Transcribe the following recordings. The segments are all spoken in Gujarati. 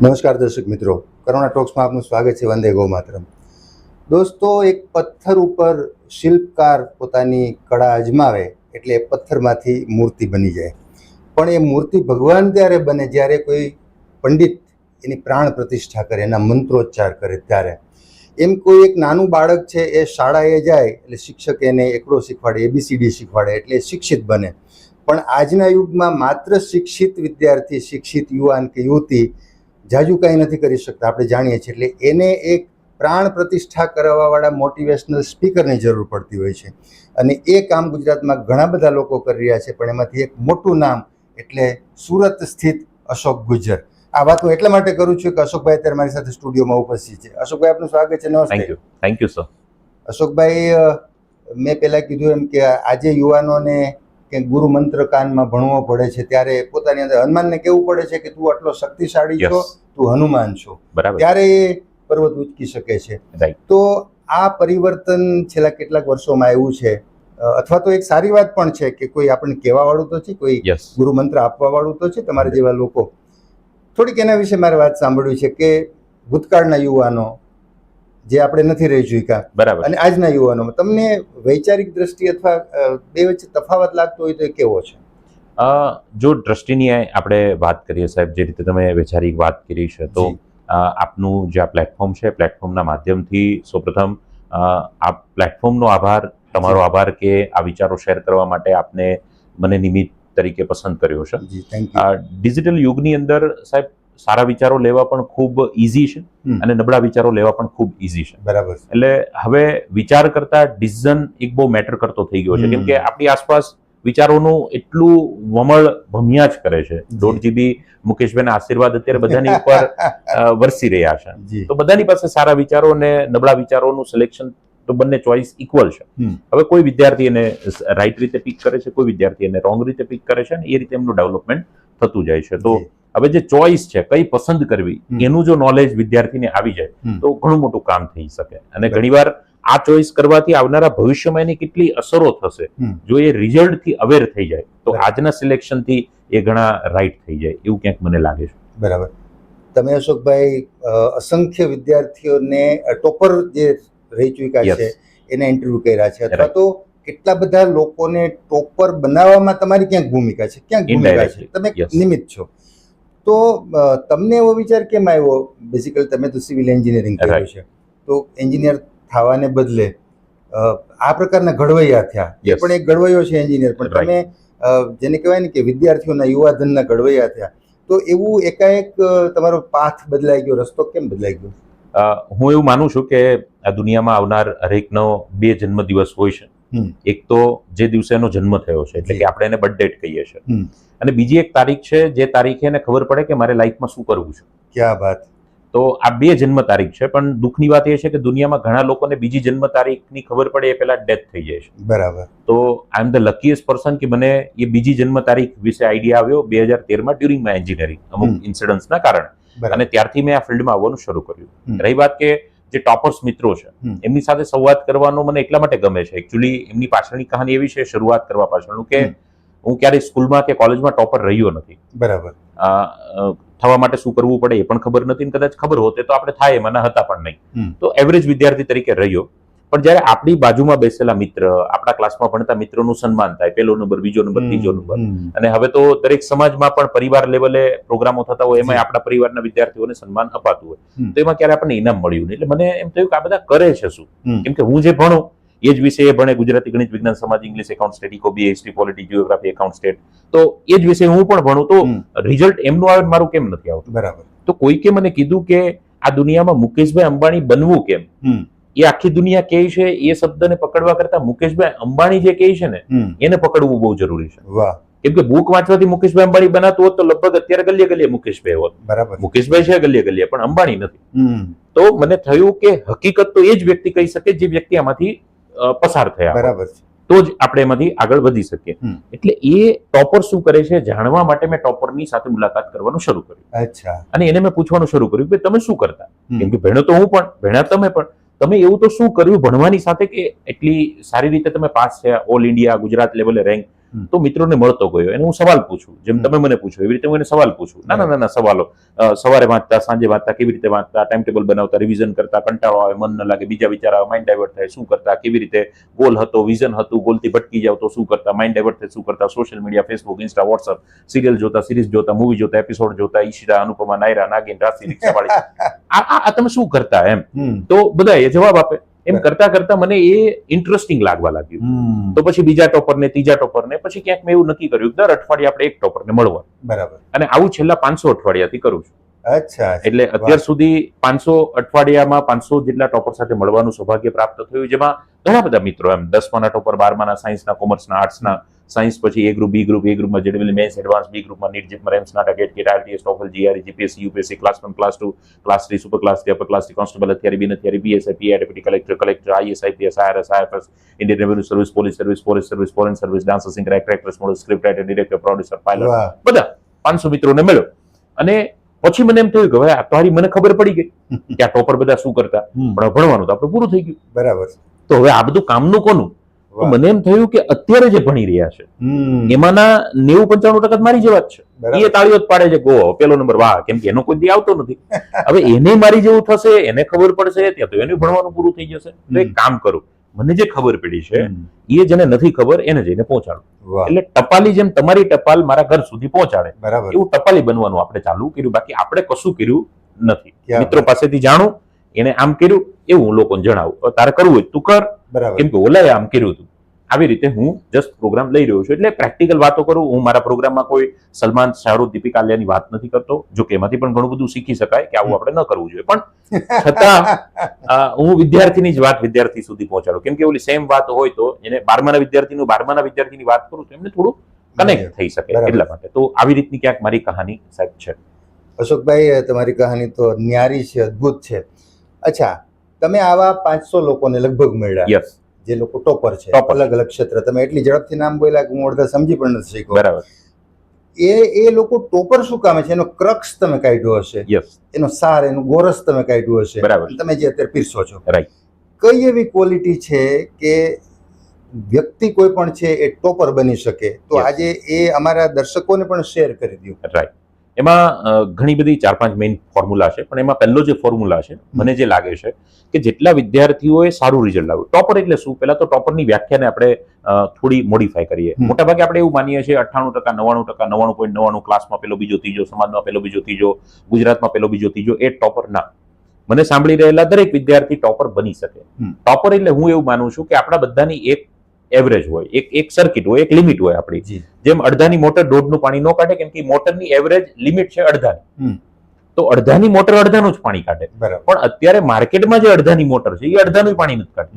નમસ્કાર દર્શક મિત્રો. કરુણા ટોક્સમાં આપનું સ્વાગત છે વંદે ગૌ માતરમ દોસ્તો, એક પથ્થર ઉપર શિલ્પકાર પોતાની કળા અજમાવે એટલે પથ્થરમાંથી મૂર્તિ બની જાય. પણ એ મૂર્તિ ભગવાન ત્યારે બને જ્યારે કોઈ પંડિત એની પ્રાણ પ્રતિષ્ઠા કરે, એના મંત્રોચ્ચાર કરે ત્યારે. એમ કોઈ એક નાનું બાળક છે, એ શાળાએ જાય એટલે શિક્ષક એને એકડો શીખવાડે એબીસીડી શીખવાડે એટલે શિક્ષિત બને. પણ આજના યુગમાં માત્ર શિક્ષિત વિદ્યાર્થી, શિક્ષિત યુવાન કે યુવતી જાજુ કાંઈ નથી કરી શકતા આપણે જાણીએ છીએ. એટલે એને એક પ્રાણ પ્રતિષ્ઠા કરાવવાવાળા મોટિવેશનલ સ્પીકરની જરૂર પડતી હોય છે. અને એ કામ ગુજરાતમાં ઘણા બધા લોકો કરી રહ્યા છે પણ એમાંથી એક મોટું નામ એટલે સુરત સ્થિત અશોક ગુજર આ વાત હું એટલા માટે કરું છું કે અશોકભાઈ અત્યારે મારી સાથે સ્ટુડિયોમાં ઉપસ્થિત છે. અશોકભાઈ આપનું સ્વાગત છે. થેન્ક નમસ્તે you thank you sir Ashokbhai મેં પહેલાં કીધું એમ કે આજે યુવાનોને કે ગુરુ મંત્ર કાનમાં ભણવો પડે છે ત્યારે પોતાની અંદર હનુમાનને કહેવું પડે છે કે તું આટલો શક્તિશાળી છો તું હનુમાન છો. ત્યારે એ પર્વત ઉચકી શકે છે. તો આ પરિવર્તન છેલ્લા કેટલાક વર્ષોમાં આવ્યું છે. અથવા તો એક સારી વાત પણ છે કે કોઈ આપણને કહેવા વાળું તો છે કોઈ ગુરુ મંત્ર આપવા વાળું તો છે તમારા જેવા લોકો. થોડીક એના વિશે મારે વાત સાંભળવી છે કે ભૂતકાળના યુવાનો જે આપણે નથી રહી ચૂક્યા બરાબર. અને આજના યુવાનોમાં તમને વૈચારિક દ્રષ્ટિ અથવા બે વચ્ચે તફાવત લાગતો હોય તો એ કેવો છે? જો દ્રષ્ટિની આપણે વાત કરીએ સાહેબ જે રીતે તમે વૈચારિક વાત કરી છે તો આપનું જે આ પ્લેટફોર્મ છે પ્લેટફોર્મના માધ્યમથી સૌપ્રથમ આ પ્લેટફોર્મનો આભાર તમારો આભાર કે આ વિચારો શેર કરવા માટે આપને મને નિમિત્ત તરીકે પસંદ કર્યો છે. ડિજિટલ યુગની અંદર સાહેબ સારા વિચારો લેવા પણ ખૂબ ઇઝી છે અને નબળા વિચારો લેવા પણ ખૂબ ઇઝી છે. બરાબર એટલે હવે વિચાર કરતા ડિસિઝન એક બહુ મેટર કરતો થઈ ગયો છે. કેમ કે આપણી આસપાસ વિચારોનું એટલું વમળ ભમ્યા જ કરે છે. દોઢ જીબી મુકેશભાઈના આશીર્વાદ અત્યારે બધાની ઉપર વરસી રહ્યા છે. તો બધાની પાસે સારા વિચારો અને નબળા વિચારોનું સિલેક્શન તો બંને ચોઇસ ઇક્વલ છે. હવે કોઈ વિદ્યાર્થી એને રાઈટ રીતે પિક કરે છે કોઈ વિદ્યાર્થી એને રોંગ રીતે પિક કરે છે અને એ રીતે એમનું ડેવલપમેન્ટ થતું જાય છે. તો. હવે જે ચોઇસ છે કઈ પસંદ કરવી એનું જો નોલેજ વિદ્યાર્થીને આવી જાય તો ઘણું મોટું કામ થઈ શકે. અને. ઘણીવાર આ ચોઇસ કરવાથી આવનારા ભવિષ્યમાં એની કેટલી અસરો થશે જો એ રિઝલ્ટથી અવેર થઈ જાય તો. આજના સિલેક્શનથી એ ઘણા રાઈટ થઈ જાય એવું ક્યાંક મને લાગે છે. બરાબર. તમે અશોકભાઈ અસંખ્ય વિદ્યાર્થીઓને ટોપર જે રહી ચૂક્યા. છે એને ઇન્ટરવ્યુ કર્યા છે અથવા તો કેટલા બધા લોકોને ટોપર બનાવવામાં તમારી ક્યાંક ભૂમિકા છે? ક્યાંક ભૂમિકા છે? તમે. નિમિત્ત છો. તો તમને એવો વિચાર કેમ આવ્યો? બેઝિકલી તમે તો સિવિલ એન્જિનિયરિંગ કર્યું છે. તો એન્જિનિયર થવાને બદલે આ પ્રકારના ઘડવૈયા થયા. પણ એક ઘડવૈયો છે એન્જિનિયર પણ. તમે જેને કહેવાય ને કે વિદ્યાર્થીઓના યુવાધનના ઘડવૈયા થયા. તો એવું એકાએક તમારો પાથ બદલાઈ ગયો? રસ્તો કેમ બદલાઈ ગયો? હું એવું માનું છું કે આ દુનિયામાં આવનાર હરેકનો બે જન્મદિવસ હોય છે. એક તો જે દિવસે એનો જન્મ થયો છે એટલે કે આપણે એને બર્થ ડેટ કહીએ છીએ. અને બીજી એક તારીખ છે જે તારીખે એને ખબર પડે કે મારે લાઈફમાં શું કરવું છે. ક્યાં વાત. તો આ બે જન્મ તારીખ છે પણ દુઃખની વાત એ છે કે દુનિયામાં ઘણા લોકોને બીજી જન્મ તારીખની ખબર પડે એ પહેલા ડેથ થઈ જાય છે. બરાબર. તો I am the luckiest person કે મને એ બીજી જન્મ તારીખ વિશે આઈડિયા આવ્યો બે હજાર તેરમાં ડ્યુરિંગ માય એન્જિનિયરિંગ અમુક ઇન્સિડન્ટ્સના કારણે. અને ત્યારથી મેં આ ફિલ્ડમાં આવવાનું શરૂ કર્યું. રહી વાત કે જે ટોપર્સ મિત્રો છે એમની સાથે સંવાદ કરવાનો મને એટલા માટે ગમે છે. એકચ્યુઅલી એમની પાછળની કહાની એવી છે શરૂઆત કરવા પાછળનું કે હું ક્યારેય સ્કૂલમાં કે કોલેજમાં ટોપર રહ્યો નથી. બરાબર. થવા માટે શું કરવું પડે એ પણ ખબર નથી કદાચ ખબર હોતે તો આપણે થાય એમાં હતા પણ નહીં. તો એવરેજ વિદ્યાર્થી તરીકે રહ્યો. પણ જ્યારે આપણી બાજુમાં બેસેલા મિત્ર આપણા ક્લાસમાં ભણતા મિત્રોનું સન્માન થાય પહેલો નંબર બીજો નંબર ત્રીજો નંબર. અને હવે તો દરેક સમાજમાં પણ પરિવાર લેવલે પ્રોગ્રામો થતા હોય એમાં. આપણા પરિવારના વિદ્યાર્થીઓને સન્માન અપાતું હોય. તો એમાં ક્યારે આપણને ઇનામ મળ્યું નહીં. એટલે મને એમ થયું કે આ બધા કરે છે શું? કેમ કે હું જે ભણું એ જ વિષય ભણે ગુજરાતી ગણિત વિજ્ઞાન સમાજ English account stat ઇકોબી history polity geography account stat તો એ જ વિષય હું પણ ભણું તો રિઝલ્ટ એમનું આવે મારું કેમ નથી આવતું? બરાબર. તો કોઈકે મને કીધું કે આ દુનિયામાં મુકેશભાઈ અંબાણી બનવું કેમ. એ આખી દુનિયા કહે છે એ શબ્દને પકડવા કરતા મુકેશભાઈ અંબાણી જે કહે છે ને એને પકડવું બહુ જરૂરી છે. વાહ. કેમ કે બુક વાંચવાથી મુકેશભાઈ અંબાણી બનાતું હોત તો લગભગ અત્યારે ગલીએ ગલીએ મુકેશભાઈ હોત. બરાબર. મુકેશભાઈ છે ગલીએ ગલીએ પણ અંબાણી નથી. તો મને થયું કે હકીકત તો એ જ વ્યક્તિ કહી શકે જે વ્યક્તિ આમાંથી પસાર થયા બરાબર છે. તો જ આપણે એમાંથી આગળ વધી શકીએ. એટલે એ ટોપર શું કરે છે જાણવા માટે મેં ટોપરની સાથે મુલાકાત કરવાનું શરૂ કર્યું. અચ્છા. અને એને મેં પૂછવાનું શરૂ કર્યું કે તમે શું કરતા? કેમ કે ભેણો તો હું પણ ભેણા તમે પણ. તમે એવું તો શું કર્યું ભણવાની સાથે કે એટલી સારી રીતે તમે પાસ થયા ઓલ ઇન્ડિયા ગુજરાત લેવલે રેન્ક. તો મિત્રોને મળતો ગયો. એને હું સવાલ પૂછું. જેમ તમે મને પૂછો એવી રીતે હું એને સવાલ પૂછું. નાના નાના સવાલો. સવારે વાંચતા સાંજે વાંચતા કેવી રીતે વાંચતા ટાઈમ ટેબલ બનાવતા રિવિઝન કરતા કંટાળો આવે મન ન લાગે બીજા વિચાર આવે માઇન્ડ ડાયવર્ટ થાય શું કરતા કેવી રીતે ગોલ હતો વિઝન હતું ગોલથી ભટકી જાવ તો શું કરતા માઇન્ડ ડાયવર્ટ થાય શું કરતા social media Facebook Insta WhatsApp serial જોતા સિરીઝ જોતા મૂવી જોતા એપિસોડ જોતા ઈશિતા અનુપમા નાયરા નાગિન રાશિ રિક્ષાવાળી. આ તમે શું કરતા એમ? તો બધા એ જવાબ આપે. એમ કરતા કરતા મને એ ઇન્ટરેસ્ટિંગ લાગવા લાગ્યું. તો પછી બીજા ટોપરને ત્રીજા ટોપરને પછી ક્યાંક મેં એવું નક્કી કર્યું કે દર અઠવાડિયે આપણે એક ટોપરને મળવા. બરાબર. અને આવું છેલ્લા પાંચસો અઠવાડિયાથી કરું છું. અચ્છા એટલે અત્યાર સુધી પાંચસો અઠવાડિયામાં પાંચસો જેટલા ટોપર સાથે મળવાનું સૌભાગ્ય પ્રાપ્ત થયું જેમાં ઘણા બધા મિત્રો એમ દસમાના ટોપર બારમાના સાયન્સના કોમર્સના આર્ટ્સના સાયન્સ પછી એ ગ્રુપ બી ગ્રુપ એ ગ્રુપમાં જેડબલ મેન્સ એડવાન્સ બી ગ્રુપમાં નીટ જીપમાં રેમ્સ નાટક એટ CAT RTS TOEFL GRE GPSC UPSC class one class two class three super class three upper class three constable અત્યારે બી અત્યારે BSI deputy collector collector IAS IPS IRS IFS Indian revenue service police service police service foreign service dancer singer actor actress model script writer director producer pilot બધા પાંચસો મિત્રોને મળ્યો. અને પછી મને એમ થયું કે હવે આ તો હારી મને ખબર પડી ગઈ કે આ ટોપર બધા શું કરતા? પણ ભણવાનું તો આપણે પૂરું થઈ ગયું. બરાબર. તો હવે આ બધું કામનું કોનું? તો મને એમ થયું કે અત્યારે જે ભણી રહ્યા છે એમાંના નેવું પંચાણું ટકા મારી જેવા જ છે. એ તાળીઓ જ પાડે છે ગો પેલો નંબર વાહ કેમ કે એનો કોઈ દી આવતો નથી. હવે એને મારી જેવું થશે એને ખબર પડશે ત્યાં તો એનું ભણવાનું પૂરું થઈ જશે. તો એક કામ કરું મને જે ખબર પડી છે એ જેને નથી ખબર એને જઈને પહોંચાડું. એટલે ટપાલી જેમ તમારી ટપાલ મારા ઘર સુધી પહોંચાડે બરાબર. એવું ટપાલી બનવાનું આપણે ચાલુ કર્યું. બાકી આપણે કશું કર્યું નથી. મિત્રો પાસેથી જાણું એને આમ કર્યું એવું હું લોકોને જણાવું. તારે કરવું હોય તું કર. કેમ કે ઓલાએ આમ કર્યું હતું. આવી રીતે હું જસ્ટ પ્રોગ્રામ લઈ રહ્યો છું. એટલે પ્રેક્ટિકલ વાતો કરું હું મારા પ્રોગ્રામમાં કોઈ સલમાન શાહરૂખ દીપિકા આલિયાની વાત નથી કરતો જો કે એમાંથી પણ ઘણું બધું શીખી શકાય કે આવું આપણે ન કરવું જોઈએ. પણ છતાં હું વિદ્યાર્થીની જ વાત વિદ્યાર્થી સુધી પહોંચાડું. કેમ કે ઓલી સેમ વાત હોય તો એને બારમાના વિદ્યાર્થીનું બારમાના વિદ્યાર્થીની વાત કરું તો એમને થોડું કનેક્ટ થઈ શકે એટલા માટે. તો આવી રીતની ક્યાંક મારી કહાની સાહેબ છે. અશોકભાઈ તમારી કહાની તો ન્યારી છે અદ્ભુત છે. અચ્છા તમે આવા પાંચસો લોકોને લગભગ મળ્યા. યસ જે લોકો ટોપર છે. અલગ અલગ ક્ષેત્ર. તમે એટલી ઝડપથી નામ બોલ્યા કે હું અડધા સમજી પણ નથી શીખો બરાબર. એ એ લોકો ટોપર શું કામે છે? એનો ક્રક્સ તમે કાઢ્યો હશે. યસ એનો સાર એનું ગોરસ તમે કાઢ્યું હશે. બરાબર. તમે જે અત્યારે પીરસો છો. રાઈટ કઈ એવી ક્વોલિટી છે કે વ્યક્તિ કોઈ પણ છે એ ટોપર બની શકે? તો આજે એ અમારા દર્શકોને પણ શેર કરી દઉં રાઈટ એમાં ઘણી બધી ચાર પાંચ મેઇન ફોર્મ્યુલા છે પણ એમાં પહેલો જે ફોર્મ્યુલા છે મને જે લાગે છે કે જેટલા વિદ્યાર્થીઓએ સારું રિઝલ્ટ લાવ્યું. ટોપર એટલે શું? પહેલા તો ટોપરની વ્યાખ્યાને આપણે થોડી મોડિફાય કરીએ. મોટાભાગે આપણે એવું માનીએ છીએ અઠ્ઠાણું ટકા નવ્વાણું ટકા નવ્વાણું પોઈન્ટ નવ્વાણું ક્લાસમાં પેલો બીજો ત્રીજો સમાજમાં પેલો બીજો ત્રીજો ગુજરાતમાં પેલો બીજો ત્રીજો એ ટોપર ના. મને સાંભળી રહેલા દરેક વિદ્યાર્થી ટોપર બની શકે. ટોપર એટલે હું એવું માનું છું કે આપણા બધાની એક એવરેજ હોય એક એક સર્કિટ હોય એક લિમિટ હોય આપણી. જેમ અડધાની મોટર દોઢનું પાણી ન કાઢે કેમ કે મોટરની એવરેજ લિમિટ છે. અડધાની. તો અડધાની મોટર અડધાનું જ પાણી કાઢે. પણ અત્યારે માર્કેટમાં જે અડધાની મોટર છે એ અડધાનું પાણી નથી કાઢે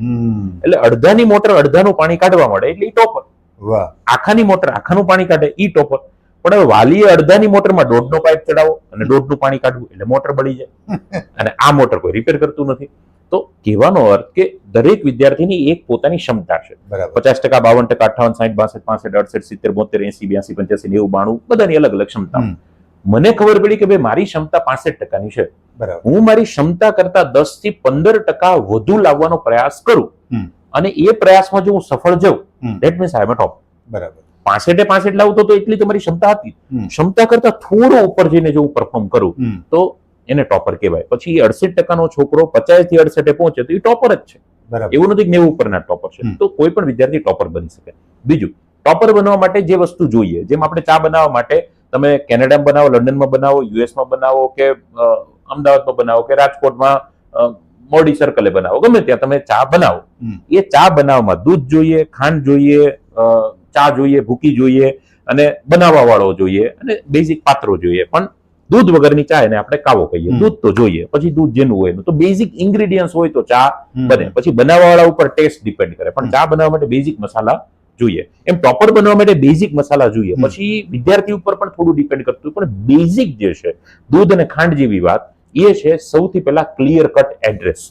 એટલે અડધાની મોટર અડધાનું પાણી કાઢવા મળે એટલે ઈ ટોપર વાહ. આખાની મોટર આખાનું પાણી કાઢે ઈ ટોપર પણ હવે વાલીએ અડધાની મોટરમાં દોઢનો પાઇપ ચડાવો અને દોઢનું પાણી કાઢવું એટલે મોટર બળી જાય. અને આ મોટર કોઈ રિપેર કરતું નથી. તો કહેવાનો અર્થ કે દરેક વિદ્યાર્થીની એક પોતાની ક્ષમતા છે. પચાસ ટકા બાવન ટકા અઠાવન સાઠ બાસઠ પાસઠ અડસઠ સિત્તેર બોતેર એસી બ્યાસી પંચ્યાસી નેવું બાણું બધાની અલગ અલગ ક્ષમતા. મને ખબર પડી કે ભાઈ મારી ક્ષમતા પાસઠ ટકાની છે. હું મારી ક્ષમતા કરતા દસથી પંદર ટકા વધુ લાવવાનો પ્રયાસ કરું અને એ પ્રયાસમાં જો હું સફળ જઉં. દેટ મીન્સ આઈ એમ ટોપ બરાબર. પાસઠે પાસઠ લાવતો તો એટલી તમારી ક્ષમતા હતી. ક્ષમતા કરતા થોડો ઉપર જઈને જો હું પરફોર્મ કરું તો એને ટોપર કહેવાય. પછી અડસઠ ટકાનો છોકરો પચાસથી અડસઠે પહોંચે તો એ ટોપર જ છે. બરાબર. એવું નથી નેવું ઉપરના ટોપર છે. તો કોઈ પણ વિદ્યાર્થી ટોપર બની શકે. બીજું ટોપર બનવા માટે જે વસ્તુ જોઈએ જેમ આપણે ચા બનાવવા માટે તમે કેનેડામાં બનાવો લંડનમાં બનાવો યુએસમાં બનાવો કે અમદાવાદમાં બનાવો કે રાજકોટમાં અ, મોરડી સર્કલે બનાવો. ગમે ત્યાં તમે ચા બનાવો. એ ચા બનાવવામાં દૂધ જોઈએ ખાંડ જોઈએ ચા જોઈએ ભૂકી જોઈએ અને બનાવવા વાળો જોઈએ અને બેઝિક પાત્રો જોઈએ. પણ દૂધ વગરની ચા એને આપણે કાવો કહીએ. દૂધ તો જોઈએ પછી દૂધ જેનું હોય એનું. તો બેઝિક ઇન્ગ્રેડિયન્ટ્સ હોય તો ચા બને. પછી બનાવવાવાળા ઉપર ટેસ્ટ ડિપેન્ડ કરે. પણ ચા બનાવવા માટે બેઝિક મસાલા જોઈએ. એમ ટોપર બનવા માટે બેઝિક મસાલા જોઈએ. પછી વિદ્યાર્થી ઉપર પણ થોડું ડિપેન્ડ કરતું પણ બેઝિક જે છે દૂધ અને ખાંડ જેવી વાત એ છે સૌથી પહેલા ક્લિયર કટ એડ્રેસ.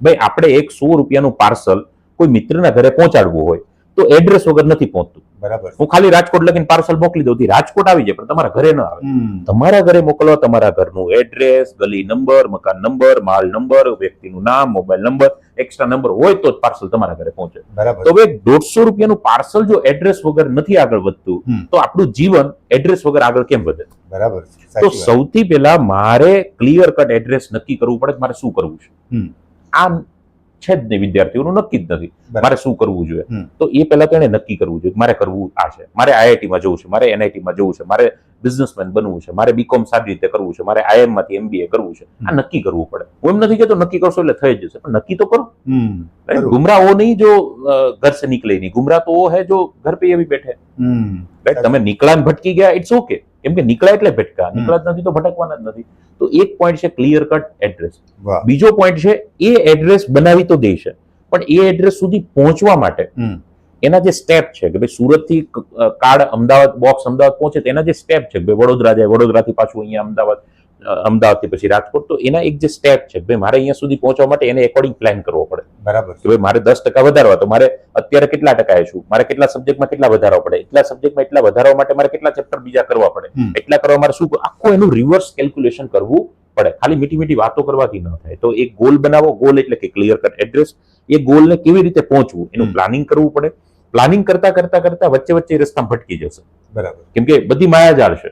ભાઈ આપણે એક સો રૂપિયાનું પાર્સલ કોઈ મિત્રના ઘરે પહોંચાડવું હોય તો એડ્રેસ વગર નથી પહોંચતું. બરાબર. હું ખાલી રાજકોટ લખીને પાર્સલ મોકલી દઉં રાજકોટ આવી જાય પણ તમારા ઘરે ન આવે. તમારા ઘરે મોકલવા તમારા ઘરનું એડ્રેસ ગલી નંબર મકાન નંબર માલ નંબર વ્યક્તિનું નામ મોબાઈલ નંબર એક્સ્ટ્રા નંબર હોય તો જ પાર્સલ તમારા ઘરે પહોંચે. બરાબર. તો હવે દોઢસો રૂપિયાનું પાર્સલ જો એડ્રેસ વગર નથી આગળ વધતું તો આપણું જીવન એડ્રેસ વગર આગળ કેમ વધે? બરાબર. તો સૌથી પહેલા મારે ક્લિયર કટ એડ્રેસ નક્કી કરવું પડે મારે શું કરવું છે. આ છે જ નહીં વિદ્યાર્થીઓનું નક્કી જ નથી. મારે શું કરવું જોઈએ? તો એ પહેલા તો એને નક્કી કરવું જોઈએ મારે કરવું આ છે. મારે આઈઆઈટીમાં જવું છે મારે એનઆઈટીમાં જવું છે મારે બિઝનેસમેન બનવું છે મારે બીકોમ સારી રીતે કરવું છે મારે આઈએમમાંથી એમબીએ કરવું છે. આ નક્કી કરવું પડે. હું એમ નથી કહેતો નક્કી કરશો એટલે થઈ જશે પણ નક્કી તો કરો. ગુમરાહ વો નહીં જો ઘર સે નીકળે નહીં. ગુમરાહ તો વો હે જો ઘર પે અભી બેઠે. તમે નિકલાન ભટકી ગયા ઇટ્સ ઓકે. કેમ કે નીકળ્યા એટલે ભટકા નીકળ્યા જ નથી તો ભટકવાના જ નથી. તો એક પોઈન્ટ છે ક્લિયર કટ એડ્રેસ બીજો પોઈન્ટ છે એ એડ્રેસ બનાવી તો દે છે પણ એ એડ્રેસ સુધી પહોંચવા માટે એના જે સ્ટેપ છે કે ભાઈ સુરતથી કાર્ડ અમદાવાદ બોક્સ અમદાવાદ પહોંચે તો એના જે સ્ટેપ છે કે ભાઈ વડોદરા જાય વડોદરાથી પાછું અહીંયા અમદાવાદ. અમદાવાદથી પછી રાજકોટ તો એના એક જે સ્ટેપ છે ભાઈ મારે અહીંયા સુધી પહોંચવા માટે એને એકોર્ડિંગ પ્લાન કરવો પડે. બરાબર. કે ભાઈ મારે દસ ટકા વધારવા તો મારે અત્યારે કેટલા ટકા છું? મારે કેટલા સબ્જેક્ટમાં કેટલા વધારવા પડે? એટલા સબ્જેક્ટમાં એટલા વધારવા માટે મારે કેટલા ચેપ્ટર બીજા કરવા પડે? એટલા કરવા મારે શું આખું એનું રિવર્સ કેલ્ક્યુલેશન કરવું પડે. ખાલી મીઠી મીઠી વાતો કરવાથી ન થાય. તો એક ગોલ બનાવો ગોલ એટલે કે ક્લિયર કટ એડ્રેસ એ ગોલને કેવી રીતે પહોંચવું? એનું પ્લાનિંગ કરવું પડે. પ્લાનિંગ કરતા કરતા કરતા વચ્ચે વચ્ચે રસ્તા ભટકી જશે. બરાબર. કેમ કે બધી માયાજાળ છે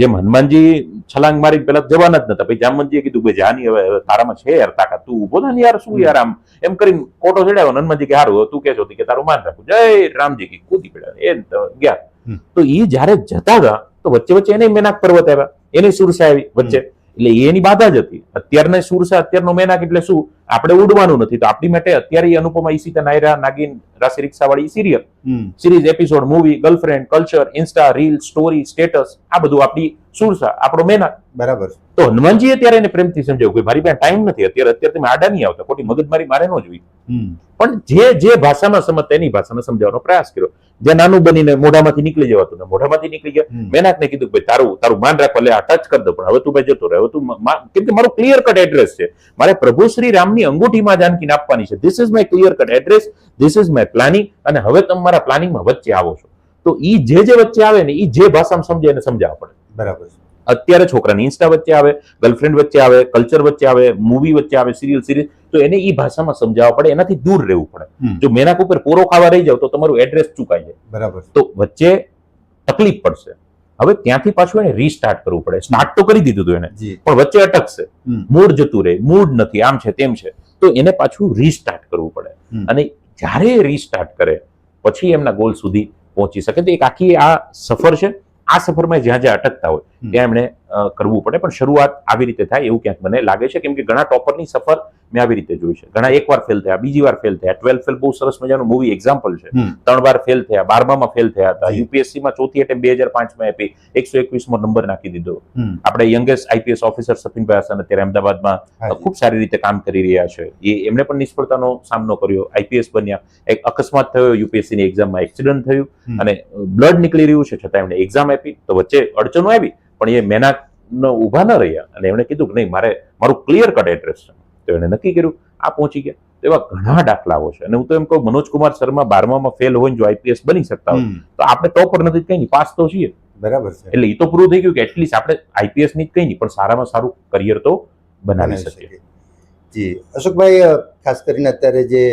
જેમ હનુમાનજી છલાંગ મારી પેલા જવાના જ નતા. પછી જામવંતજીએ કીધું કે જાની હવે તારામાં છે યાર તાકાત. તું ઊભો ને યાર શું યાર આમ? એમ કરીને કોટો ચડાવ્યો હનુમાનજી કે હારું તું કે છો કે તારું માન રાખું. જય રામજી કે કૂદી પડ્યા એ ગયા. તો એ જયારે જતા હતા તો વચ્ચે વચ્ચે એને મેનાક પર્વત આવ્યા. એને સુરસા આવી વચ્ચે. એટલે એની બાધા જ હતી. અત્યારના સુરસા અત્યારનો મેનાક એટલે શું? આપણે ઉડવાનું નથી. તો આપણી માટે અત્યારે અનુપમા ઈશિતા નાયરા નાગિન રાશિ રિક્ષા વાળી serial series episode movie girlfriend culture Insta reel story status આ બધું આપણી સુરસા આપણો મેના બરાબર. તો હનુમાનજીએ ત્યારે એને પ્રેમથી સમજાવ્યું કે મારી પાસે ટાઈમ નથી અત્યારે અત્યારે તમે આડા નહીં આવતા ખોટી મગજમારી મારે ન જોઈ પણ જે જે ભાષામાં સમજતા એની ભાષામાં સમજાવવાનો પ્રયાસ કર્યો. જે નાનું બનીને મોઢામાંથી નીકળી જવાતું ને મોઢામાંથી નીકળી ગયા. મેનાકને કીધું ભાઈ તારું તારું માન રાખવા લે આ ટચ કરી દો પણ હવે તું ભાઈ જતો રહે હવે તું કેમ કે મારું ક્લિયર કટ એડ્રેસ છે. મારે પ્રભુ શ્રી રામની અંગૂઠીમાં જાનકીને આપવાની છે. This is my clear cut address this is my planning અને હવે તમે મારા પ્લાનિંગમાં વચ્ચે આવો છો. તો એ જે જે વચ્ચે આવે ને એ જે ભાષામાં સમજે એને સમજાવવા પડે. બરાબર. અત્યારે છોકરાની ઇન્સ્ટા વચ્ચે આવે ગર્લફ્રેન્ડ વચ્ચે આવે કલ્ચર વચ્ચે આવે મૂવી વચ્ચે આવે સિરિયલ સિરીઝ તો એને એ ભાષામાં સમજાવવા પડે એનાથી દૂર રહેવું પડે. જો મેનાક ઉપર પૂરો ખાવા રહી જાવ તો તમારું એડ્રેસ ચૂકાઈ જાય. બરાબર. તો વચ્ચે તકલીફ પડશે. હવે ત્યાંથી પાછું એને રીસ્ટાર્ટ કરવું પડે. સ્ટાર્ટ તો કરી દીધું હતું એને પણ વચ્ચે અટકશે. મૂડ જતું રહે મૂડ નથી આમ છે તેમ છે. તો એને પાછું રીસ્ટાર્ટ કરવું પડે. અને જ્યારે રીસ્ટાર્ટ કરે પછી એમના ગોલ સુધી પહોંચી શકે. તો એક આખી આ સફર છે આ સફરમાં જ્યાં જ્યાં અટકતા હોય ત્યાં એમણે કરવું પડે. પણ શરૂઆત આવી રીતે થાય એવું ક્યાંક મને લાગે છે. કેમ કે ઘણા ટોપરની સફર મેં આવી રીતે જોઈ છે. ઘણા એક વાર ફેલ થયા બીજી વાર ફેલ થયા. ટ્વેલ્થ ફેલ બહુ સરસ મજાનું મૂવી એક્ઝામ્પલ છે. ત્રણ વાર ફેલ થયા બારમામાં ફેલ થયા હતા. યુપીએસસીમાં ચોથી એટેમ્પ બે હજાર પાંચમાં આપી એકસો એકવીસમો નંબર નાખી દીધો. આપણે youngest IPS officer Safinbhai Hasan અત્યારે અમદાવાદમાં ખૂબ સારી રીતે કામ કરી રહ્યા છે. એ એમણે પણ નિષ્ફળતાનો સામનો કર્યો. આઈપીએસ બન્યા. એક અકસ્માત થયો યુપીએસસી ની એક્ઝામમાં એક્સિડન્ટ થયું અને બ્લડ નીકળી રહ્યું છે. છતાં એમણે એક્ઝામ આપી. તો વચ્ચે અડચણો આવી પણ એ મહેનત ઊભા ન રહ્યા. અને એમણે કીધું કે નહીં મારે મારું ક્લિયર કટ એડ્રેસ છે. તો એણે નક્કી કર્યું આ પહોંચી ગયા. તો એવા ઘણા દાખલાઓ છે. અને હું તો એમ કહું મનોજ કુમાર શર્મા બારમામાં ફેલ હોય જો આઈપીએસ બની શકતા હોય તો આપણે ટોપર નથી કઈ નહીં પાસ તો છીએ. બરાબર છે. એટલે એ તો પૂરું થઈ ગયું કે એટલીસ્ટ આપણે આઈપીએસની કઈ નહીં પણ સારામાં સારું કરિયર તો બનાવી શકીએ. જી. અશોકભાઈ ખાસ કરીને અત્યારે જે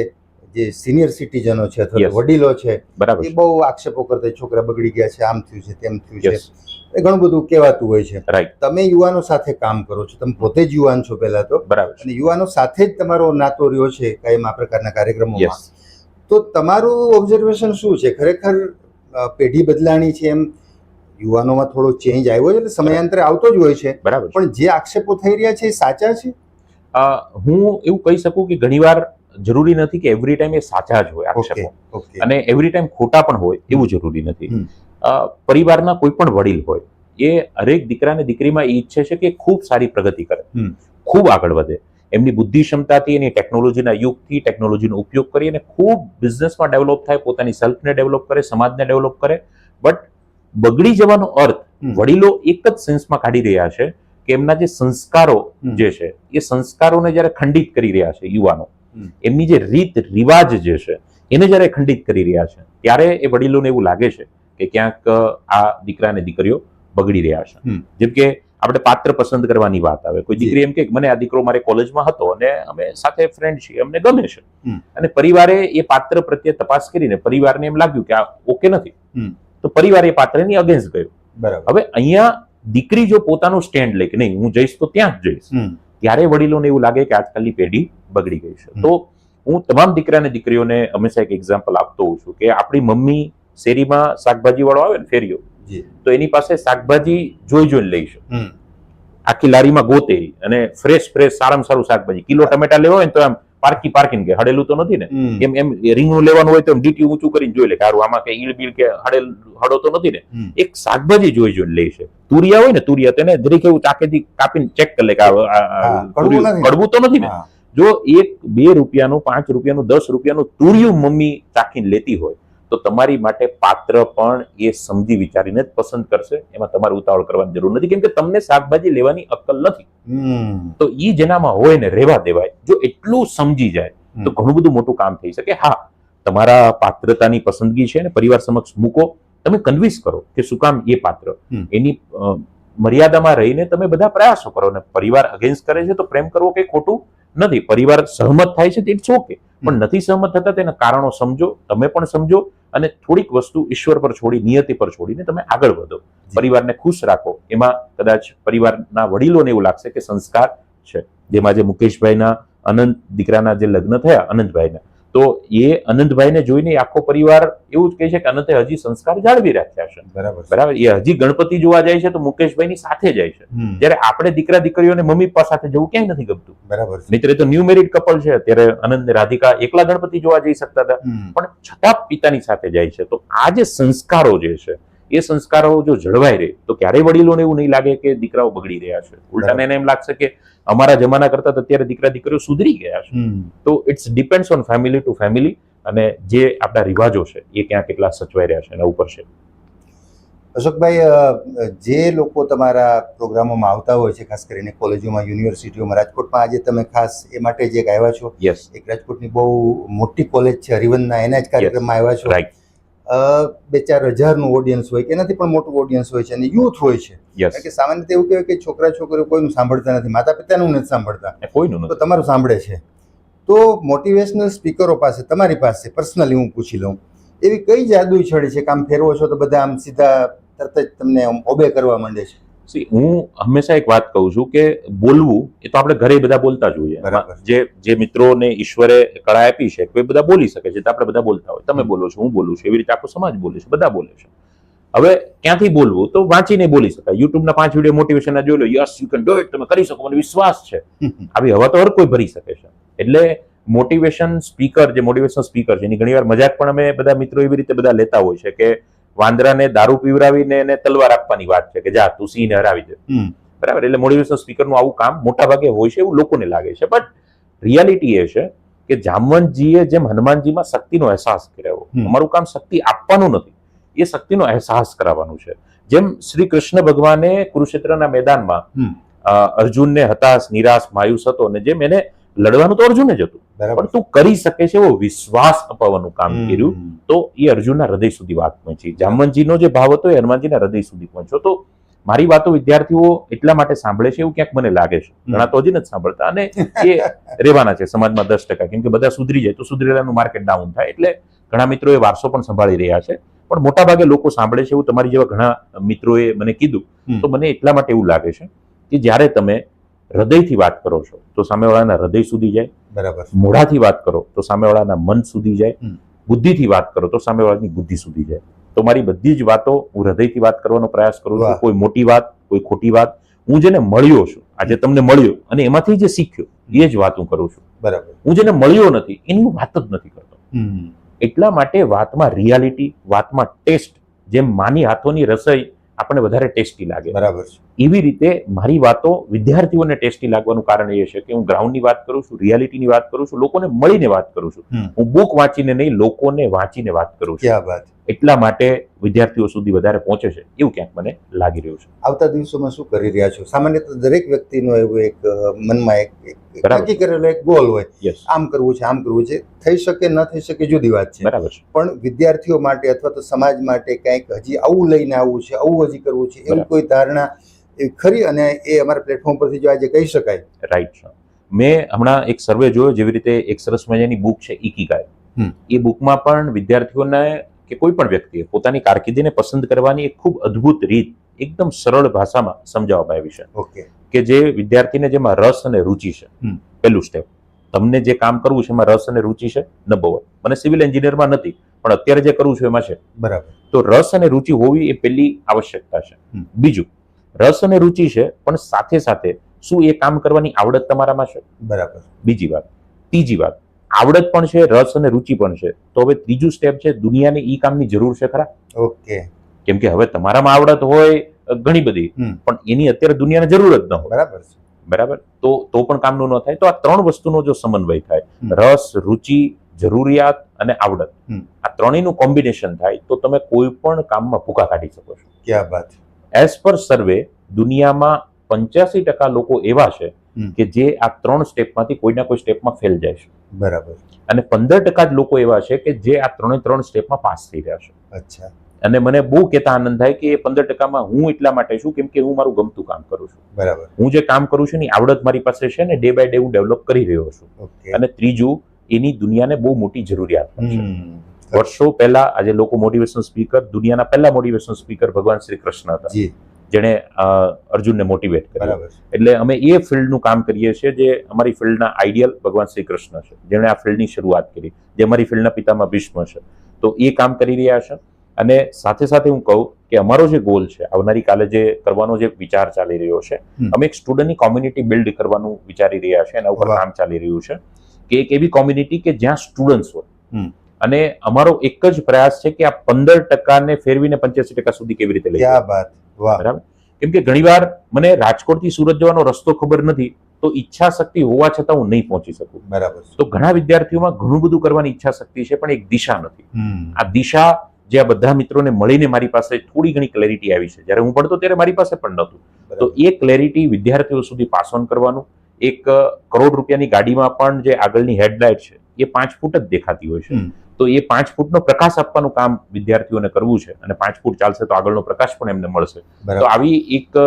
જે સિનિયર સિટીઝનો છે અથવા વડીલો છે બરાબર એ બહુ આક્ષેપો કરતા છોકરા બગડી ગયા છે આમ થયું છે તેમ થયું છે. એ ઘણું બધું કહેવાતું હોય છે. રાઈટ તમે યુવાનો સાથે કામ કરો છો. તમે પોતે જ યુવાન છો પહેલા તો. બરાબર અને યુવાનો સાથે જ તમારો નાતો રહ્યો છે કાયમ આ પ્રકારના કાર્યક્રમોમાં. તો તમારું ઓબ્ઝર્વેશન શું છે? ખરેખર પેઢી બદલાણી છે એમ યુવાનોમાં થોડો ચેન્જ આવ્યો છે એટલે સમયાંતરે આવતો જ હોય છે. બરાબર પણ જે આક્ષેપો થઈ રહ્યા છે એ સાચા છે? હું એવું કહી શકું કે ઘણીવાર જરૂરી નથી કે એવરી ટાઈમ એ સાચા જ હોય આક્ષેપો. અને એવરી ટાઈમ ખોટા પણ હોય એવું જરૂરી નથી. પરિવારના કોઈ પણ વડીલ હોય એ હરેક દીકરાને દીકરીમાં એ ઈચ્છે છે કે ખૂબ સારી પ્રગતિ કરે ખૂબ આગળ વધે. એમની બુદ્ધિ ક્ષમતાથી એની ટેકનોલોજીના યુગથી ટેકનોલોજીનો ઉપયોગ કરી અને ખૂબ બિઝનેસમાં ડેવલપ થાય પોતાની સેલ્ફને ડેવલપ કરે સમાજને ડેવલપ કરે. બટ બગડી જવાનો અર્થ વડીલો એક જ સેન્સમાં કાઢી રહ્યા છે કે એમના જે સંસ્કારો જે છે એ સંસ્કારોને જ્યારે ખંડિત કરી રહ્યા છે યુવાનો. એમની જે રીત રિવાજ જે છે એને જ્યારે ખંડિત કરી રહ્યા છે ત્યારે એ વડીલોને એવું લાગે છે કે ક્યાંક આ દીકરા અને દીકરીઓ બગડી રહ્યા છે. જેમ કે આપણે પાત્ર પસંદ કરવાની વાત આવે. કોઈ દીકરી એમ કે મને આ દીકરો મારે કોલેજમાં હતો અને અમે સાથે ફ્રેન્ડ છીએ અમને ગમે છે. અને પરિવારે એ પાત્ર પ્રત્યે તપાસ કરીને પરિવારને એમ લાગ્યું કે આ ઓકે નથી. તો પરિવાર એ પાત્રની અગેન્સ્ટ ગયો બરાબર. હવે અહીંયા દીકરી જો પોતાનું સ્ટેન્ડ લે કે નહીં હું જઈશ તો ત્યાં જ જઈશ. ત્યારે વડીલોને એવું લાગે કે આજકાલની પેઢી બગડી ગઈ છે. તો હું તમામ દીકરા અને દીકરીઓને હંમેશા એક એક્ઝામ્પલ આપતો હોઉં છું કે આપણી મમ્મી શેરીમાં શાકભાજી વાળો આવે ને ફેરીઓ તો એની પાસે શાકભાજી જોઈ જોઈને લઈ છે આખી લારીમાં ગોતે અને ફ્રેશ ફ્રેશ સારામાં સારું શાકભાજી. કિલો ટમેટા લેવા હોય ને તો એમ પારકી પાર્કિંગ કે હડેલું તો નથી ને? એમ એમ રીંગણું લેવાનું હોય તો એમ ડીટી ઊંચું કરીને જોઈ લે કે હારું આમાં કે ઈલ બીલ કે હડેલ હડો તો નથી ને? એક શાકભાજી જોઈ જોઈને લે છે. તુરિયા હોય ને તુરિયા તેને જરીક એવું ચાકેથી કાપીને ચેક કરી લે કે કડવું તો નથી ને. જો એક બે રૂપિયાનું પાંચ રૂપિયાનું દસ રૂપિયાનું તુરિયું મમ્મી ચાખીને લેતી હોય તો તમારી માટે પાત્ર પણ એ સમજી વિચારીને જ પસંદ કરશે. એમાં તમારે ઉતાવળ કરવાની જરૂર નથી કેમ કે તમને શાકભાજી લેવાની અક્કલ નથી. તો એ જેનામાં હોય ને રેવા દેવાય. જો એટલું સમજી જાય તો ઘણું બધું મોટું કામ થઈ શકે. હા તમારા પાત્રતાની પસંદગી છે ને પરિવાર સમક્ષ મૂકો. તમે કન્વિન્સ કરો કે શું કામ એ પાત્ર. એની મર્યાદામાં રહીને તમે બધા પ્રયાસો કરો ને પરિવાર અગેન્સ્ટ કરે છે તો પ્રેમ કરવો કંઈ ખોટું નથી. પરિવાર સહમત થાય છે ઇટ્સ ઓકે પણ નથી સહમત થતા તેના કારણો સમજો તમે પણ સમજો અને થોડીક વસ્તુ ઈશ્વર પર છોડી નિયતિ પર છોડીને તમે આગળ વધો. પરિવારને ખુશ રાખો. એમાં કદાચ પરિવારના વડીલોને એવું લાગશે કે સંસ્કાર છે. જેમાં જે મુકેશભાઈના અનંત દીકરાના જે લગ્ન થયા અનંતભાઈના તો એ અનંતભાઈને જોઈને આખો પરિવાર એવું જ કહે છે કે અનંતે હજી સંસ્કાર જાળવી રાખ્યા છે. બરાબર બરાબર? એ હજી ગણપતિ જોવા જાય છે તો મુકેશભાઈની સાથે જાય છે. જ્યારે આપણે દીકરા દીકરીઓને મમ્મી પપ્પા સાથે જવું ક્યાંય નથી ગમતું. બરાબર. નહીતર તો ન્યુ મેરિડ કપલ છે. ત્યારે અનંત રાધિકા એકલા ગણપતિ જોવા જઈ શકતા હતા. પણ છતાં પિતાની સાથે જાય છે. તો આ જે સંસ્કારો જે છે એ સંસ્કારો જો જળવાઈ રહે તો ક્યારેય વડીલોને એવું નહીં લાગે કે દીકરાઓ બગડી રહ્યા છે. ઉલટાને એને એમ લાગશે કે અમારા જમાના કરતા તો અત્યારે દીકરા દીકરીઓ સુધરી ગયા છે. તો it's depends on family to family અને જે આપણા રિવાજો છે એ ક્યાં કેટલા સચવાઈ રહ્યા છે એના ઉપર છે. અશોકભાઈ જે લોકો તમારા પ્રોગ્રામોમાં આવતા હોય છે ખાસ કરીને કોલેજોમાં યુનિવર્સિટીઓમાં રાજકોટમાં આજે તમે ખાસ એ માટે જે આવ્યા છો. યસ એક રાજકોટની બહુ મોટી કોલેજ છે હરિવંદના એના જ કાર્યક્રમમાં આવ્યા છો. રાઈટ બે ચાર હજારનું ઓડિયન્સ હોય કે એનાથી પણ મોટું ઓડિયન્સ હોય છે અને યુથ હોય છે. કારણ કે સામાન્ય રીતે એવું કહેવાય કે છોકરા છોકરીઓ કોઈનું સાંભળતા નથી માતા પિતાનું નથી સાંભળતા. કોઈનું તો તમારું સાંભળે છે. તો મોટિવેશનલ સ્પીકરો પાસે તમારી પાસે પર્સનલી હું પૂછી લઉં. એવી કઈ જાદુઈ છડી છે કે આમ ફેરવો છો તો બધા આમ સીધા તરત જ તમને ઓબે કરવા માંડે છે? See, હું હંમેશા એક વાત કહું છું કે બોલવું એ તો આપણે ઘરે બધા બોલતા જોઈએ. જે જે મિત્રોને ઈશ્વરે કળા આપી છે કોઈ બધા બોલી શકે છે તો આપણે બધા બોલતા હોય. તમે બોલો છો હું બોલું છું એવી રીતે આખો સમાજ બોલે છે બધા બોલે છે. હવે ક્યાંથી બોલવું? તો વાંચીને બોલી શકાય. યુટ્યુબના પાંચ વીડિયો મોટિવેશનના જોઈ લો. Yes you can do it તમે કરી શકો મને વિશ્વાસ છે. આવી હવા તો હર કોઈ ભરી શકે છે. એટલે મોટિવેશન સ્પીકર જે મોટિવેશન સ્પીકર છે એની ઘણીવાર મજાક પણ અમે બધા મિત્રો એવી રીતે બધા લેતા હોય છે કે વાંદરાને દારૂ પીવરાવીને એને તલવાર આપવાની વાત છે કે જા તું સિંહને હરાવી દે. બરાબર એટલે મોટિવેશન સ્પીકરનું આવું કામ મોટા ભાગે હોય છે એવું લોકોને લાગે છે. બટ રિયાલિટી એ છે કે જામવંતજીએ જેમ હનુમાનજીમાં શક્તિનો અહેસાસ કર્યો. અમારું કામ શક્તિ આપવાનું નથી એ શક્તિનો અહેસાસ કરાવવાનું છે. જેમ શ્રી કૃષ્ણ ભગવાને કુરુક્ષેત્રના મેદાનમાં અર્જુનને હતાશ નિરાશ માયુસ હતો અને જેમ એને લડવાનું તો અર્જુને જ હતું. પણ તું કરી શકે છે એવો વિશ્વાસ અપાવવાનું કામ કર્યું તો એ અર્જુનના હૃદય સુધી વાત પહોંચી. જામવંતજીનો જે ભાવ હતો એ હનુમાનજીના હૃદય સુધી પહોંચ્યો. તો મારી વાતો વિદ્યાર્થીઓ એટલા માટે સાંભળે છે એવું ક્યાંક મને લાગે છે. ઘણા તો હજી નથી સાંભળતા અને એ રહેવાના છે સમાજમાં દસ ટકા. કેમ કે બધા સુધરી જાય તો સુધરેલાનું માર્કેટ ડાઉન થાય. એટલે ઘણા મિત્રો એ વારસો પણ સંભાળી રહ્યા છે. પણ મોટા ભાગે લોકો સાંભળે છે એવું તમારી જેવા ઘણા મિત્રોએ મને કીધું. તો મને એટલા માટે એવું લાગે છે કે જ્યારે તમે હૃદયથી વાત કરો છો તો સામેવાળાના હૃદય સુધી જાય. બરાબર. મોઢાથી વાત કરો તો સામેવાળાના મન સુધી જાય. બુદ્ધિથી વાત કરો તો સામેવાળાની બુદ્ધિ સુધી જાય. તો મારી બધી જ વાતો હું હૃદયથી વાત કરવાનો પ્રયાસ કરું છું. કોઈ મોટી વાત કોઈ ખોટી વાત હું જેને મળ્યો છું આજે તમને મળ્યો અને એમાંથી જે શીખ્યો એ જ વાત હું કરું છું. બરાબર. હું જેને મળ્યો નથી એની હું વાત જ નથી કરતો. એટલા માટે વાતમાં રિયાલિટી વાતમાં ટેસ્ટ જેમ માની હાથોની રસોઈ આપણને વધારે ટેસ્ટી લાગે. બરાબર છે. એવી રીતે મારી વાતો વિદ્યાર્થીઓને ટેસ્ટી લાગવાનું કારણ એ છે કે હું ગ્રાઉન્ડની વાત કરું છું રિયાલિટીની વાત કરું છું લોકોને મળીને વાત કરું છું. હું બુક વાંચીને નહીં લોકોને વાંચીને વાત કરું છું. એટલા માટે વિદ્યાર્થીઓ સુધી વધારે પહોંચે છે. એવું ક્યાંક મને લાગી રહ્યું છે. આવતા દિવસોમાં શું કરી રહ્યા છો? સામાન્ય તો દરેક વ્યક્તિનો એવું એક મનમાં એક નક્કી કરેલો એક ગોલ હોય. યસ આમ કરવું છે આમ કરવું છે. થઈ શકે ન થઈ શકે જુદી વાત છે. બરાબર છે. પણ વિદ્યાર્થીઓ માટે અથવા તો સમાજ માટે કંઈક હજી આવું લઈને આવવું છે આવું હજી કરવું છે એવું કોઈ ધારણા એ ખરી અને એ અમારા પ્લેટફોર્મ પરથી જો આજે કહી શકાય. રાઈટ મેં હમણાં એક સર્વે જોયો જેવી રીતે એક સરસ મજાની બુક છે ઇકીગાય. એ બુકમાં પણ વિદ્યાર્થીઓને કે કોઈ પણ વ્યક્તિએ પોતાની કારકિર્દીને પસંદ કરવાની એક ખૂબ અદ્ભુત રીત એકદમ સરળ ભાષામાં સમજાવવામાં આવી છે. ઓકે. કે જે વિદ્યાર્થીને જેમાં રસ અને રુચિ છે. પહેલું સ્ટેપ તમને જે કામ કરવું છે એમાં રસ અને રુચિ છે નંબર વન મને સિવિલ એન્જિનિયરમાં નથી પણ અત્યારે જે કરવું છું એમાં છે. બરાબર. તો રસ અને રુચિ હોવી એ પહેલી આવશ્યકતા છે. બીજું રસ અને રુચિ છે પણ સાથે સાથે શું એ કામ કરવાની આવડત તમારામાં છે? બરાબર. બીજી વાત. ત્રીજી વાત. આવડત પણ છે રસ અને રુચિ પણ છે. તો હવે ત્રીજું સ્ટેપ છે દુનિયાને ઈ કામની જરૂર છે ખરા? ઓકે. કેમ કે હવે તમારામાં આવડત હોય ઘણી બધી. પણ એની અત્યારે દુનિયાને જરૂર જ ન હોય. બરાબર છે. બરાબર? તો તો પણ કામનું ન થાય. તો આ ત્રણ વસ્તુનો જો સમન્વય થાય. રસ રુચિ જરૂરિયાત અને આવડત. આ ત્રણેયનું કોમ્બિનેશન થાય તો તમે કોઈ પણ કામમાં ભૂકા કાઢી શકો છો. ક્યાં વાત એઝ પર સર્વે દુનિયામાં પંચ્યાસી ટકા લોકો એવા છે કે જે આ ત્રણ સ્ટેપમાંથી કોઈના કોઈ સ્ટેપમાં ફેલ જાય છે. બરાબર. અને પંદર ટકા જ લોકો એવા છે કે જે આ ત્રણે ત્રણ સ્ટેપમાં પાસ થઈ રહ્યા છે. અચ્છા. અને મને બહુ કહેતા આનંદ થાય કે એ પંદર ટકામાં હું એટલા માટે છું કેમ કે હું મારું ગમતું કામ કરું છું. બરાબર. હું જે કામ કરું છું એની આવડત મારી પાસે છે ને ડે બાય ડે હું ડેવલપ કરી રહ્યો છું. અને ત્રીજું એની દુનિયાને બહુ મોટી જરૂરિયાત છે. વર્ષો પહેલા આજે લોકો મોટિવેશન સ્પીકર દુનિયાના પહેલા મોટિવેશનલ સ્પીકર ભગવાન શ્રી કૃષ્ણ હતા. જેણે અર્જુનને મોટિવેટ કર્યો. એટલે અમે એ ફિલ્ડનું કામ કરીએ છીએ જે અમારી ફિલ્ડના આઈડિયલ ભગવાન શ્રી કૃષ્ણ છે. જેણે આ ફિલ્ડની શરૂઆત કરી. જે અમારી ફિલ્ડના પિતામાં ભીષ્મ છે. તો એ કામ કરી રહ્યા છે. અને સાથે સાથે હું કહું કે અમારો જે ગોલ છે આવનારી કાલે જે કરવાનો જે વિચાર ચાલી રહ્યો છે અમે એક સ્ટુડન્ટની કોમ્યુનિટી બિલ્ડ કરવાનું વિચારી રહ્યા છે. એના ઉપર કામ ચાલી રહ્યું છે. કે એક એવી કોમ્યુનિટી કે જ્યાં સ્ટુડન્ટ્સ હોય. અને અમારો એક જ પ્રયાસ છે કે આ પંદર ટકાને ફેરવીને પંચ્યાસી ટકા સુધી કેવી રીતે લઈ વાત બરાબર? કેમ કે ઘણીવાર મને રાજકોટથી સુરત જવાનો રસ્તો ખબર નથી તો ઈચ્છા શક્તિ હોવા છતાં હું નહીં પહોંચી શકું. બરાબર તો ઘણા વિદ્યાર્થીઓમાં ઘણું બધું કરવાની ઈચ્છા શક્તિ છે પણ એક દિશા નથી. આ દિશા જે આ બધા મિત્રોને મળીને મારી પાસે થોડી ઘણી ક્લેરિટી આવી છે. જ્યારે હું ભણતો ત્યારે મારી પાસે પણ નહોતું. તો એ ક્લેરિટી વિદ્યાર્થીઓ સુધી પાસ ઓન કરવાનું એક કરોડ રૂપિયાની ગાડીમાં પણ જે આગળની હેડલાઇટ છે એ પાંચ ફૂટ જ દેખાતી હોય છે. તો એ પાંચ ફૂટનો પ્રકાશ આપવાનું કામ વિદ્યાર્થીઓને કરવું છે અને પાંચ ફૂટ ચાલશે તો આગળનો પ્રકાશ પણ એમને મળશે. તો આવી એક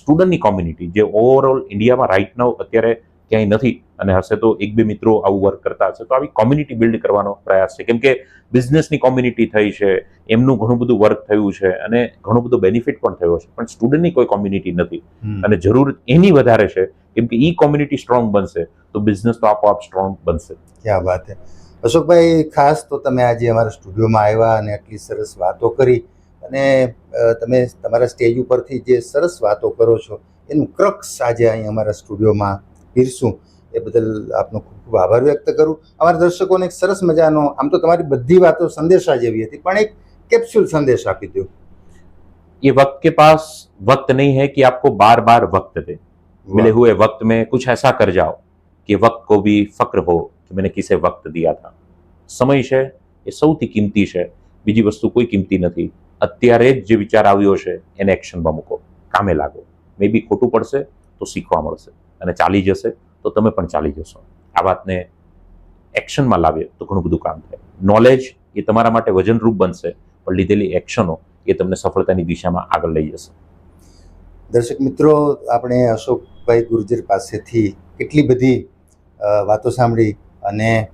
સ્ટુડન્ટની કોમ્યુનિટી જે ઓવરઓલ ઇન્ડિયામાં રાઇટ નાઉ અત્યારે ક્યાંય નથી અને હશે તો એક બે મિત્રો આવું વર્ક કરતા હશે તો આવી કોમ્યુનિટી બિલ્ડ કરવાનો પ્રયાસ છે. કેમ કે બિઝનેસની કોમ્યુનિટી થઈ છે એમનું ઘણું બધું વર્ક થયું છે અને ઘણો બધો બેનિફિટ પણ થયો છે. પણ સ્ટુડન્ટની કોઈ કોમ્યુનિટી નથી અને જરૂર એની વધારે છે. કેમ કે ઈ કોમ્યુનિટી સ્ટ્રોંગ બનશે તો બિઝનેસ તો આપોઆપ સ્ટ્રોંગ બનશે. ક્યાં વાત છે અશોકભાઈ ખાસ તો તમે આજે અમારા સ્ટુડિયોમાં આવ્યા અને આટલી સરસ વાતો કરી અને અ, તમે તમારા સ્ટેજ ઉપરથી જે સરસ વાતો કરો છો એનું ક્રક્સ આજે અહીં અમારા સ્ટુડિયોમાં પીરશું એ બદલ આપનો ખૂબ ખૂબ આભાર વ્યક્ત કરું અમારા દર્શકોને એક સરસ મજાનો આમ તો તમારી બધી વાતો સંદેશા જેવી હતી પણ એક કેપ્સ્યુલ સંદેશ આપી દો ये वक्त के पास वक्त नहीं है कि आपको बार बार वक्त दे मिले हुए वक्त में कुछ ऐसा कर जाओ कि वक्त को भी फक्र हो कि मैंने किसे वक्त दिया था સમય છે એ સૌથી કિંમતી છે બીજી વસ્તુ કોઈ કિંમતી નથી અત્યારે જ જે વિચાર આવ્યો છે એને એક્શનમાં મૂકો કામે લાગો મે બી ખોટું પડશે તો શીખવા મળશે અને ચાલી જશે તો તમે પણ ચાલી જશો આ વાતને એક્શનમાં લાવીએ તો ઘણું બધું કામ થાય નોલેજ એ તમારા માટે વજનરૂપ બનશે પણ લીધેલી એક્શનો એ તમને સફળતાની દિશામાં આગળ લઈ જશે દર્શક મિત્રો આપણે અશોકભાઈ ગુર્જર પાસેથી કેટલી બધી અ, વાતો સાંભળી અને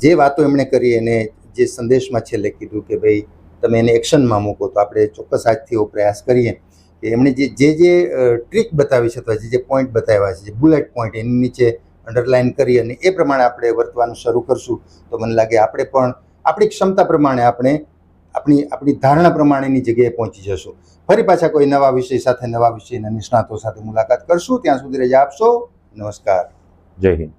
જે વાતો એમણે કરી એને જે સંદેશમાં છેલ્લે કીધું કે ભાઈ, તમે એને એક્શનમાં મૂકો, તો આપણે ચોક્કસ આજથી એવો પ્રયાસ કરીએ. કે એમણે જે જે જે ટ્રીક બતાવી છે અથવા જે જે પોઈન્ટ બતાવ્યા છે, જે બુલેટ પોઈન્ટ એની નીચે અંડરલાઇન કરી અને એ પ્રમાણે આપણે વર્તવાનું શરૂ કરશું. તો મને લાગે આપણે પણ, આપણી ક્ષમતા પ્રમાણે આપણે આપણી આપણી ધારણા પ્રમાણેની જગ્યાએ પહોંચી જશું. ફરી પાછા કોઈ નવા વિષય સાથે, નવા વિષયના નિષ્ણાતો સાથે મુલાકાત કરશું. ત્યાં સુધી રજા આપશો. નમસ્કાર. જય હિન્દ.